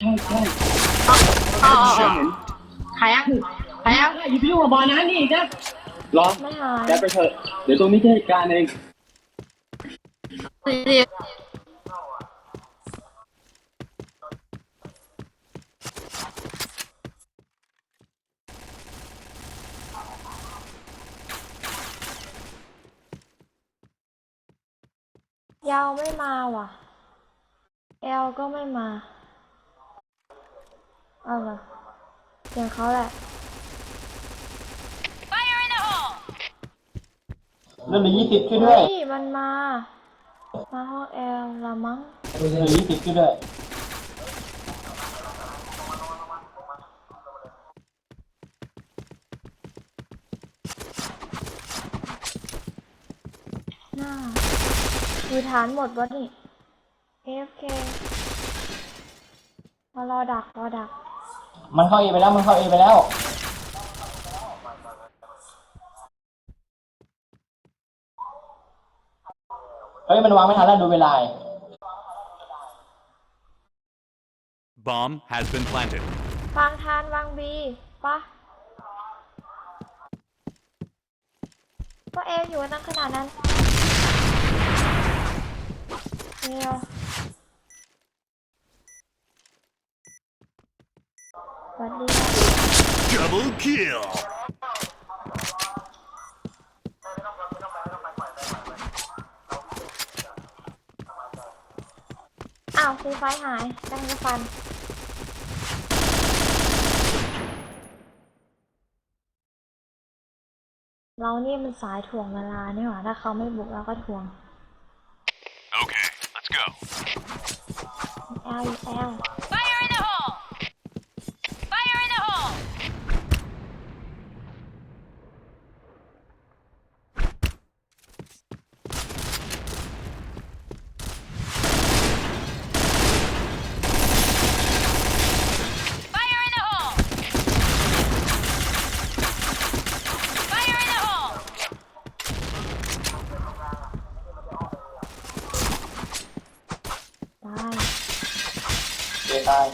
ใช่ใช่อ๋ออ๋อเห็นหายยังหายยังอย่าไปยุ่งกับบอลนะนี่นะรอไม่หายแกไปเถอะ เดี๋ยวตรงนี้จะจัดการเองสี่สิบยาวไม่มาว่ะ เอลก็ไม่มา เอาเหรอเสียงเขาแหละเรื่องเหลือยี่สิบช่วยด้เฮ้วยยมันมา มาห้องเอลละมั้งเหลือยี่สิบช่วยด้วยหน้ามีฐานหมดวะนี่ AFK มารอดักรอดัก มันเข้าเอไปแล้วมันเข้าเอไปแล้ว เฮ้ยมันวางไม่ทันแล้วดูเวลา Bomb has been planted. วางทานวางบีปะก็เอลอยู่นั่งขนาดนั้นเอล วัสดีครับ Double kill. อ้าวซีไฟหายตั้งจะฟันเรานี่มันสายถ่วงเวลานี่หว่าถ้าเขาไม่บุกเราก็ถ่วง Okay, let's go. แอลแอล Fire in the hole! Fire in the hole! Fire in the hole! Fire in the hole! ตาย เอตาย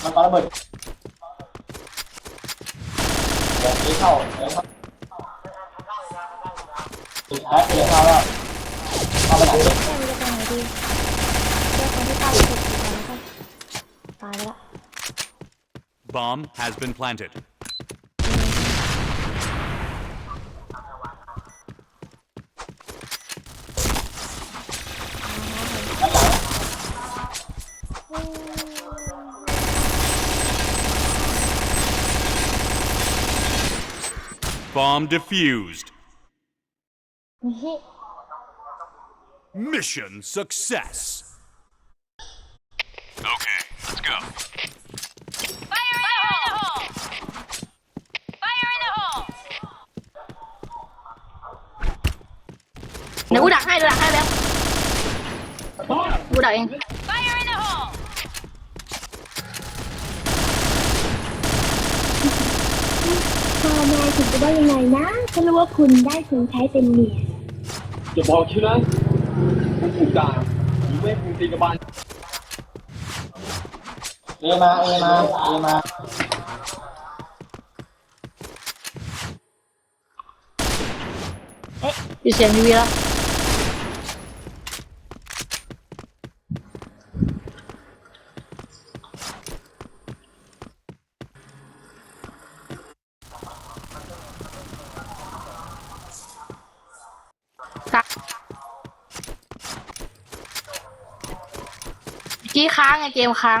มัน ปาระเบิดเดี๋ยวนี้เข้าเดี๋ยวเข้าสุดท้ายเดี๋ยวเข้าแล้วเข้าไปไหนแม่มันจะไปไหนดีเลือกคนที่ตายสุดดีกว่าแล้วกันตายไปละ Bomb has been planted. Bomb defused. นี่ Mission success. Okay, let's go. Fire in the hole! Fire in the hole! เดี๋ยวกูดักให้กูดักให้แล้วกูดักเอง Fire in the พ่อแม่คุณจะได้ยังไงนะถ้ารู้ว่าคุณได้คนใช้เป็นเมียจะบอกชื่อนะกูถูกด่าหรือไม่กูตีกระบาลเอมาเอมาเอมาอยู่เสียงทีวีแล้ว ครับเมื่อกี้ค้างไง เกมค้าง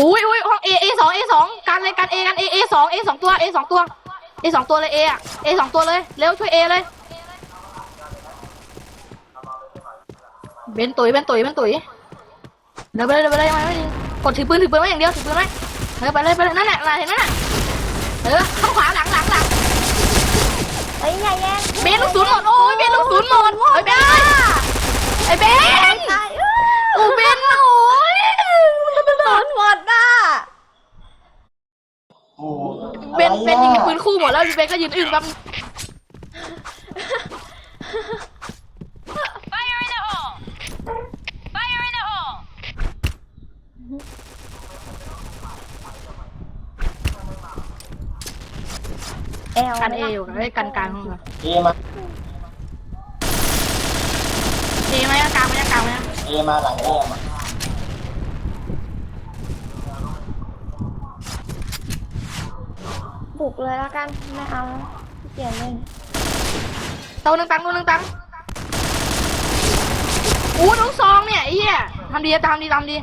อุ้ยอุ้ยห้องเอเอสองเอสองกันเลยกันเอกันเอเอสองเอสองตัวเอสองตัวเอสองตัวเลยเออะเอสองตัวเลย เร็วช่วยเอเลย เบนตุ๋ยเบนตุ๋ยเบนตุ๋ยเดินไปเลยเดินไปเลยยังไงไม่ดีกดถือปืนถือปืนไว้อย่างเดียวถือปืนไว้เออไปเลยไปเลยนั่นแหละเห็นไหมน่ะเออข้างขวาหลัง เฮ้ยอย่าแย่งเบนลูกศูนย์หมดโอ้ยเบนลูกศูนย์หมดไอ้เบนไอ้เบนตายอื้อโอ้เบนโอ้ยโดนหมดอะโอ้โหเบนเบนยิงปืนคู่หมดแล้วเบนก็ยืนอึ้งแป๊บ Fire in the hole! Fire in the hole! แอลกันเออยู่ไอ้ยกันกลางห้องก่อนเอมาเอไหมกลางไหมกลางไหมเอมาหลังเอมาบุกเลยแล้วกัน ไม่เอาขี้เกียจเล่นตัวหนึ่งตังตัวหนึ่งตังอู้น้องซองเนี่ยไอ้เหี้ยทำดีทำดีทำดี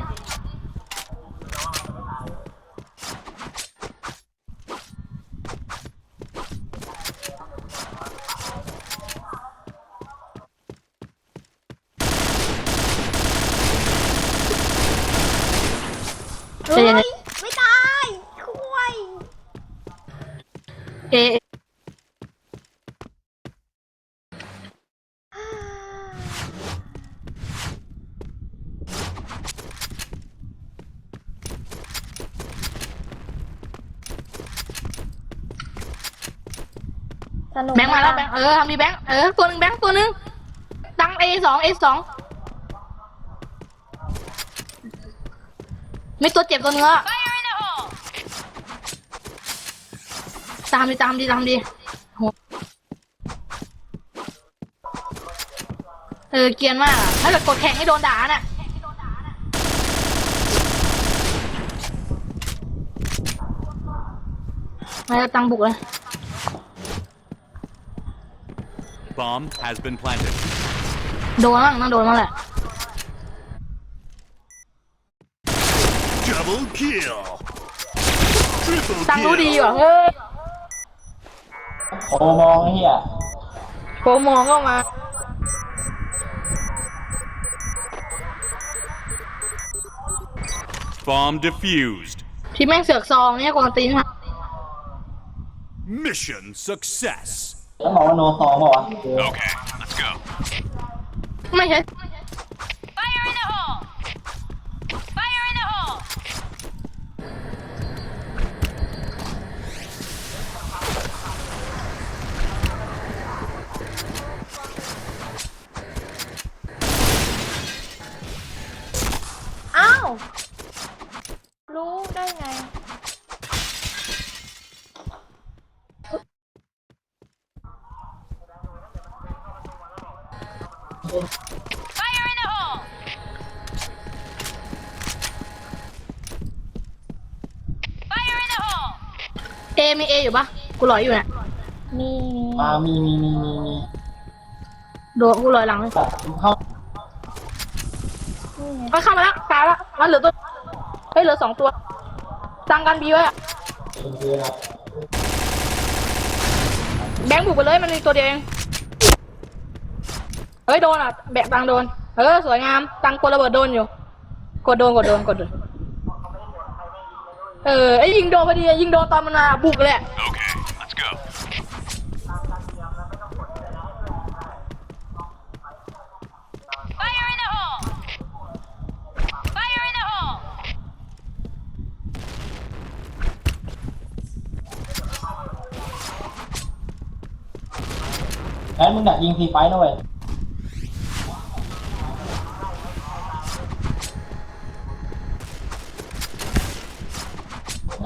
ใจเย็น ไม่ตายคุย เอ สนุก แบง ค์มาแล้วแบงค์เออทำดีแบงค์เออตัวหนึ่งแบงค์ตัวหนึ่งตังเอสองเอสองไมีตัวเจ็บตัวเนื้อตามดีตามดีตามดีโหเออเกียนมากอะถ้าเกิดกดแข่งให้โดนด่าน่ะมาแล้วตังบุกเลย Bomb has been planted. โดนมั่งต้องโดนมั่งแหละ Double kill. Triple ตังรู้ดี kill. ว่ะเฮ้ยโอ้มองไอ้เหี้ยโกมองก็มา Bomb defused. พี่แม่งเสือกซองเนี่ยกวนตีนฮะ Mission success. ต้องบอกว่าโนซองเปล่าวะ Okay, let's go. ไม่ใช่ มีเออยู่ปะกูลอยอยู่เนี่ยมีมามีมีมีมีมีโดนกูลอยหลังเลยแบบเข้านี่ไงมันเข้ามาแล้วตายแล้วมันเหลือตัวเฮ้ยเหลือสองตัวตังกันบีไว้อะเป็นคือนะแบงค์บุกไปเลยมันมีตัวเดียวเองเฮ้ยโดนอะแบกตังโดน เออสวยงามตังกดระเบิดโดนอยู่ กดโดนกดโดนกดโดน เออไอ้ยิงโดนพอดีอะยิงโดนตอนมันมาบุกเลยอะ Okay, let's go. Fire in the hole! Fire in the hole! แล้วมึงดักยิงฟรีไฟต์นะเว้ย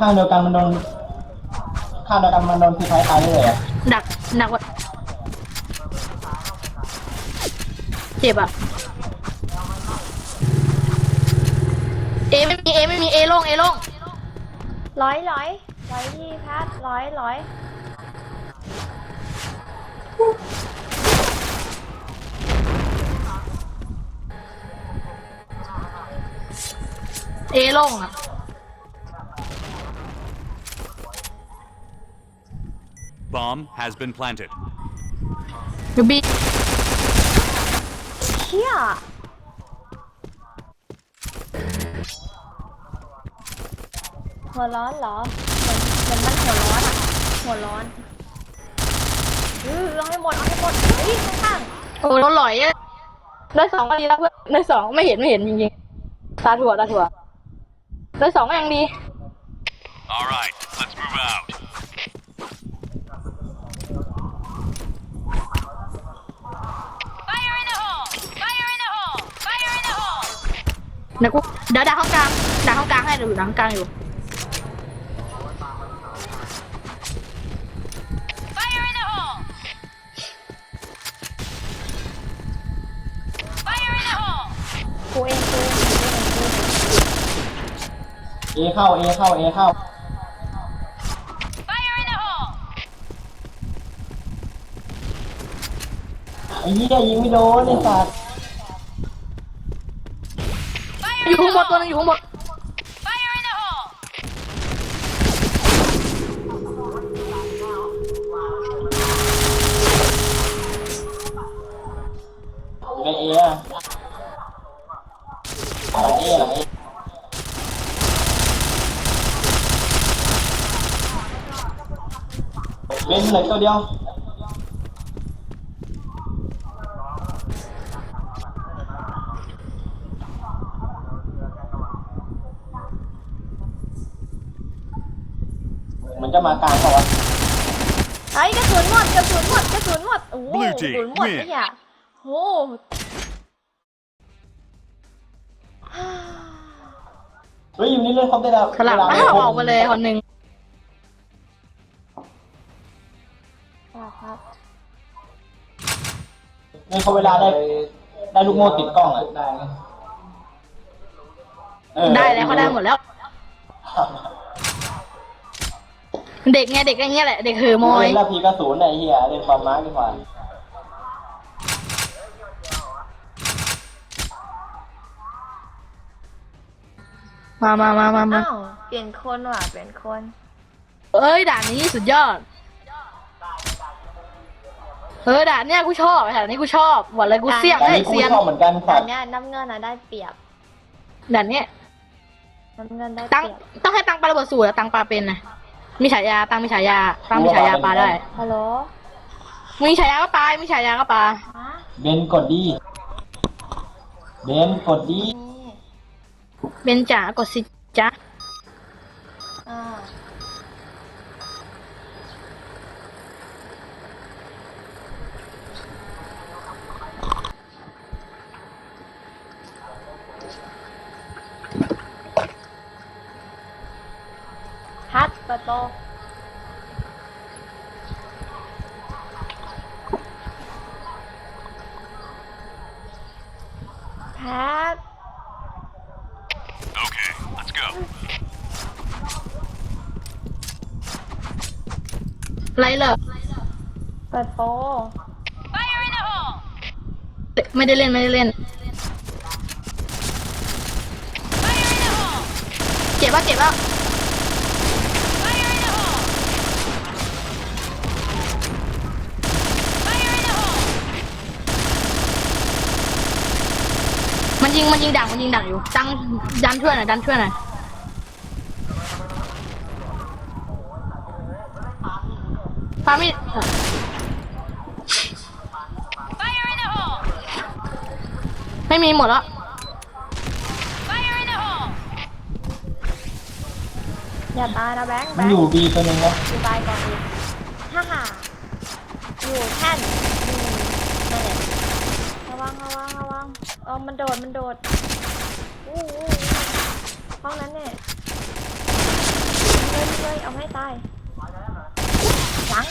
ข้างเดียวกันมันโดนข้างเดียวกันมันโดนฟรีไฟต์ตายเลยอะดักดักว่ะเจ็บอะ เอไม่มีเอไม่มีเอโล่งเอโล่งร้อยร้อยร้อยที่พัดร้อยร้อยเอโล่งอะ Bomb has been planted. เดี๋ยวบีเชี่ย หัวร้อนเหรอเหมือนเหมือนมันหัวร้อนอะหัวร้อนอือเอาให้หมดเอาให้หมดเฮ้ยข้างโอ้โดนหลอยอะได้สองก็ดีแล้วเพื่อนได้สองไม่เห็นไม่เห็นจริงๆตาถั่วตาถั่วได้สองก็ยังดี All right, let's move out. เดี๋ยวกูเดี๋ยวดักห้องกลางดักห้องกลางให้เดี๋ยวอยู่ดักห้องกลางอยู่ Fire in the hole! Fire in the hole! กูเองกูเองกูเองกูเองเอเข้าเอเข้าเอเข้า Fire in the hole! ไอ้เหี้ยยิงไม่โดนไอ้สัตว์ ตัวหนึ hole! งอยู่ข้างบน Fire in the hole! ในเออะหลังเอหลังเอเว้นเหลยตัวเดียว มันจะมากลางเปล่าวะ ไอ้ยกระสุนหมดกระสุนหมดกระสุนหมด โอ้โห Blue กระ team สุนหมด win ไอ้เหี้ยโอ้โหเฮ้ยอยู่นี่เลยครบได้แล้วสลับเวลาอ้าวออกมาเลยคนหนึ่งครับครับนี่เขาเวลาได้ได้ลูกโม่ติดกล้องอะเออได้แล้วเขาได้หมดแล้ว เด็กไงเด็กก็อย่างเงี้ยแหละ เด็กเหอมอยเล่นแล้วพีกระสุนไอ้เหี้ยเล่นความมาร์กดีกว่า มามามามามาอ้าวเปลี่ยนคนว่ะเปลี่ยนคน เอ้ยด่านนี้สุดยอดเออด่านเนี้ยกูชอบด่านนี้กูชอบบอกเลยกูเสี่ยงแต่ได้นี่กูเซียนชอบเหมือนกันแต่สัตว์เนี้ยน้ำเงินอะได้เปรียบด่านเนี้ยน้ำเงินได้ตั้งเปรียบต้องให้ตังปลาระเบิดสูตรอะตังปลาเป็นนะมีฉายาตังมีฉายาตังมีฉายาปลาได้ฮัลโหลมีฉายาก็ปลามีฉายาก็ปลาฮะเบนกดดีเบนกดดีนี่ เบนจ๋ากดสิจ๊ะอ่าฮัทเปิดโตะแพท Okay, let's go. ไรเหรอ เปิดโปร Fire in the hole! ไม่ได้เล่นไม่ได้เล่น Fire in the hole! เจ็บป่ะเจ็บป่ะ Fire in the hole! Fire in the hole! มันยิงมันยิงดักมันยิงดักอยู่ดังดันช่วยหน่อยดันช่วยหน่อยพามิ ไม่มีหมดแล้ว Fire in the hole! อย่าตายนะแบงค์แบมันงอยู่ค์บีตัวหนึงนะอยู่ตายก่อนอีกฮ่าฮ่าอยู่แท่นอืมนั่นแหละระวังระวังระวังเออมันโดดมันโดดอู้อู้ห้องนั้นเนี่ยเลยเลยเอาให้ตายหลัง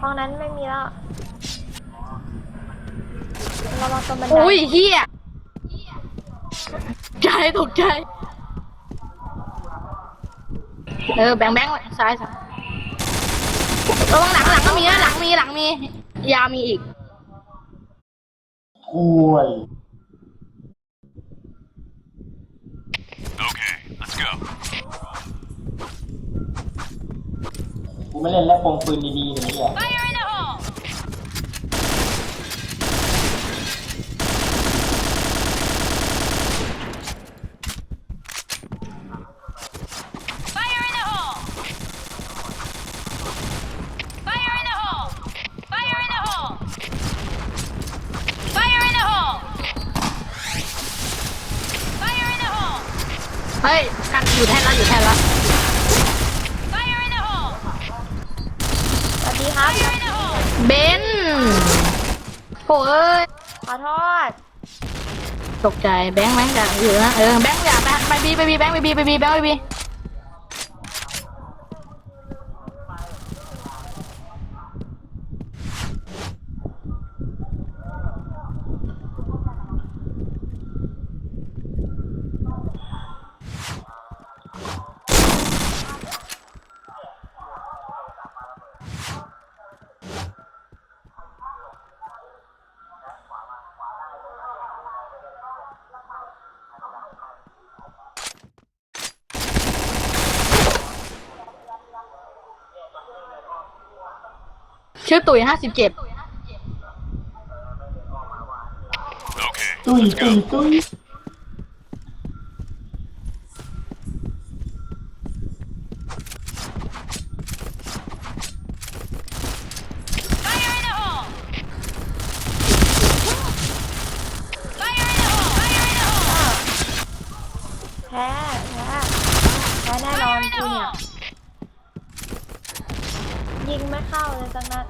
ห้องนั้นไม่มีแล้ว ระวังตัวบันไดอุ้ยเฮียใจตกใจ เออแบงค์แบงค์ไว้ซ้ายซ้ายระวังหลังหลังก็มีนะหลังมีหลังมี ยาวมีอีกคุย Okay, let's go. กูไม่เล่นแล้วปงปืนดีๆอย่างนี้อะ Fire in the hole! Fire in the hole! Fire in the hole! Fire in the hole! Fire in the hole! Fire in the hole! เฮ้ยกันอยู่แท่นแล้วอยู่แท่นแล้ว Fire in the hole! สวัสดีครับ Fire in the hole! เบนโหเอ้ย ขอโทษ ตกใจแบงค์แบงค์อยากอยู่นะเออแบงค์อยากไปไปบีไปบีแบงค์ไปบีไปบีแบงค์ไปบี ชื่อตุ๋ยห้าสิบเจ็ด Okay, ตุ้ย let's ตุ้ย go. ตุ้ย Fire in the hole! Fire in the hole! Fire in the hole! แพ้แพ้แพ้แน่นอน Fire in the กูเนี่ย hole! ยิงไม่เข้าเลยสักนัด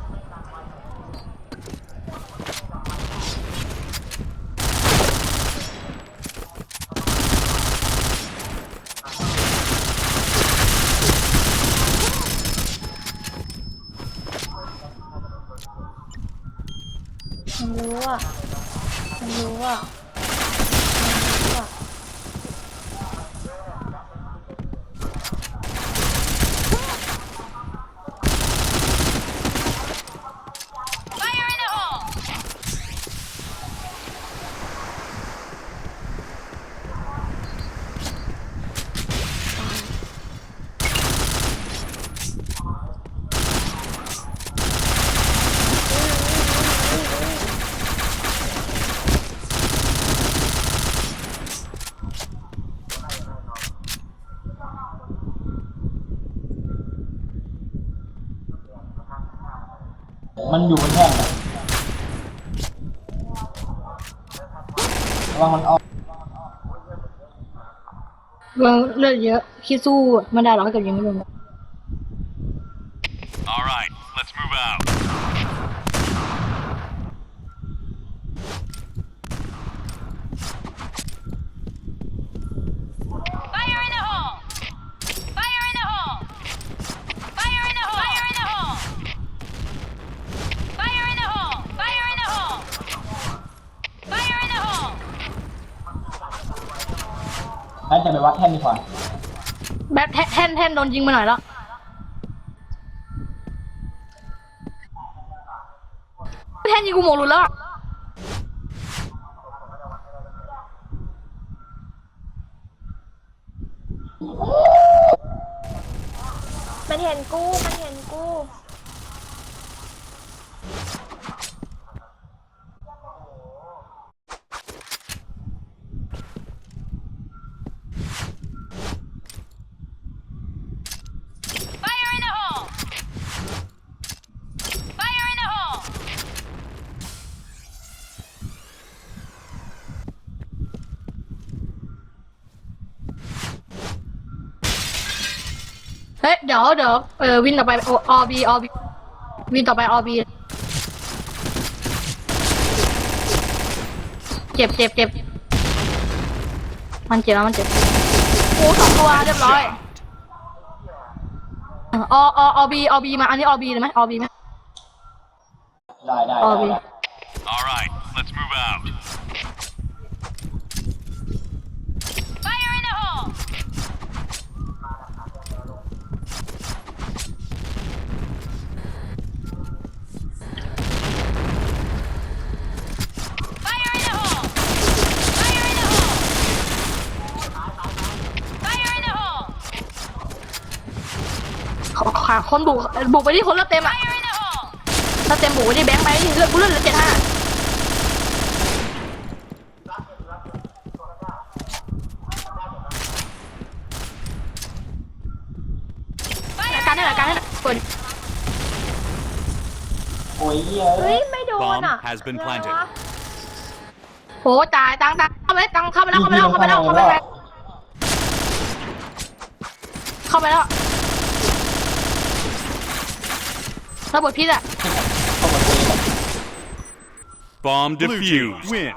มันรู้อะ มันรู้อะ มันรู้อะ Fire in the hole! มันอยู่บนแท่งอะระวังมันออกเราเลือดเยอะคิดสู้ไม่ได้หรอกถ้าเกิดยิงไม่โดน All right, let's move out. Fire in the hole! Fire in the hole! Fire in the hole! Fire in the hole! Fire in the hole! Fire in the hole! Fire in the hole! น่าจะไป วัดแท่นดีกว่า แบบแท่นแท่นแท่นโดนยิงไปหน่อยแล้วแท่นยิงกูหมกหลุดแล้วอะ มันเห็นกู มันเห็นกู Fire in the hole! Fire in the hole! เฮ้ยเดี๋ยวเดี๋ยวเออวินต่อไปโออบีอบีวินต่อไปอบีเจ็บเจ็บเจ็บมันเจ็บแล้วมันเจ็บโอ้สองตัวเรียบร้อยออออบีอบีมา อันนี้อบีเลยไหมอบีไหมได้ได้อได้บี All right, let's move out. Fire in the hole! Fire in the hole! Fire in the hole! Fire in the hole! ขอขาคนบุกบุกไปที่คนเลือดเต็มอะ Fire in the hole! ถ้าเต็มบุกไปที่แบงค์ไปเลือดกูเลือดเหลือเจ็ดห้า Fire การ in นี่ the แหละการนี่ hole! แหละเปิดโอ้ยเหี้ยเฮ้ยไม่โดนอะ Bomb has been อะไร planted วะโหตายตังตังเข้าไปตังเข้าไปแล้วเข้าไปแล้วเข้าไปแล้วเข้าไปแล้วเข้าไปแล้ว ระเบิดพิษอ่ะ Bomb defused. Win.